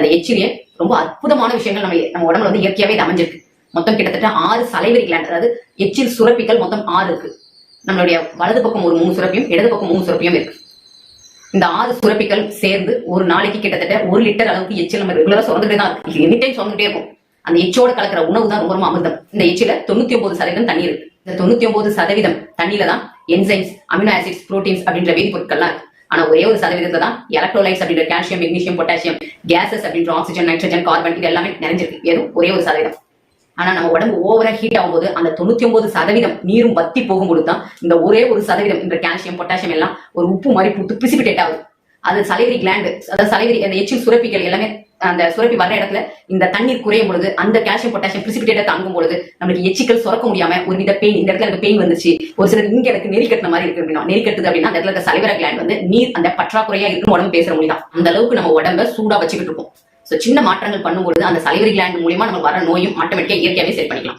அந்த எச்சிலே ரொம்ப அற்புதமான விஷயங்கள் நம்ம நம்ம உடம்புல வந்து இயற்கையாவே இது அமைஞ்சிருக்கு. மொத்தம் கிட்டத்தட்ட ஆறு சலைவரி கிளாண்ட் அதாவது எச்சில் சுரப்பிகள் மொத்தம் ஆறு இருக்கு. நம்மளுடைய வலது பக்கம் ஒரு மூணு சுரப்பியும் இடது பக்கம் மூணு சுரப்பியும் இருக்கு. இந்த ஆறு சுரப்பிகள் சேர்ந்து ஒரு நாளைக்கு கிட்டத்தட்ட ஒரு லிட்டர் அளவுக்கு எச்சில் நம்ம ரெகுலரா சுரந்துட்டே தான் இருக்கு. எனி டைம் சுரந்துட்டே இருக்கும். அந்த எச்சோட கலக்கிற உணவு தான் ரொம்ப ரொம்ப அமிர்தம். இந்த எச்சில தொண்ணூத்தி ஒன்பது சதவீதம் தண்ணீர் இருக்கு. இந்த தொண்ணூத்தி ஒன்பது சதவீதம் தண்ணியில தான் என்சைம்ஸ் அமினோ ஆசிட்ஸ் புரோட்டீன்ஸ் அப்படின்ற வேதிப்பொருட்கள்லாம் இருக்கு. ஆனா ஒரே ஒரு சதவீதத்தை தான் எலக்ட்ரோலைட்ஸ் அப்படின்ற கால்சியம் மெக்னீசியம் பொட்டாசியம் கேசஸ் அப்படின்ற ஆக்சிஜன் நைட்ரஜன் கார்பன் இது எல்லாமே நிறைஞ்சிருக்கு. ஏதோ ஒரே ஒரு சதவீதம். ஆனா நம்ம உடம்பு ஓவரா ஹீட் ஆகும்போது அந்த தொண்ணூத்தி ஒன்பது சதவீதம் நீரும் வத்தி போகும்போது தான் இந்த ஒரே ஒரு சதவீதம் இந்த கால்சியம் பொட்டாசியம் எல்லாம் ஒரு உப்பு மாதிரி புட்டு பிசிபிட்டேட் ஆகுது. அது சலைவரி கிளாண்டு அதாவது சலைவரி அந்த எச்சில் சுரப்பிகள் எல்லாமே அந்த சுரப்பி வர்ற இடத்துல இந்த தண்ணீர் குறையும் பொழுது அந்த கால்சியம் பொட்டாசியம் பிரிசிபிடேட்டா தங்கும் பொழுது நம்மளுக்கு எச்சிக்கல் சுரக்க முடியாம ஒரு வித பெயின் இந்த இடத்துல எனக்கு பெயின் வந்துச்சு ஒரு சிலர் இங்க எனக்கு நெறி கட்டின மாதிரி இருக்கு அப்படின்னா நெறி கட்டுது அப்படின்னா அந்த இடத்துல சலைவர கிளாண்ட் வந்து நீர் அந்த பற்றாக்குறையா இருக்கும் உடம்பு பேசுற முடியும் அந்த அளவுக்கு நம்ம உடம்ப சூடா வச்சுக்கிட்டு இருக்கோம். சோ சின்ன மாற்றங்கள் பண்ணும்பொழுது அந்த சலைவரி கிளாண்ட் மூலியமா நம்ம வர நோயும் ஆட்டோமேட்டிக்கா இயற்கையாவே சரி பண்ணிக்கலாம்.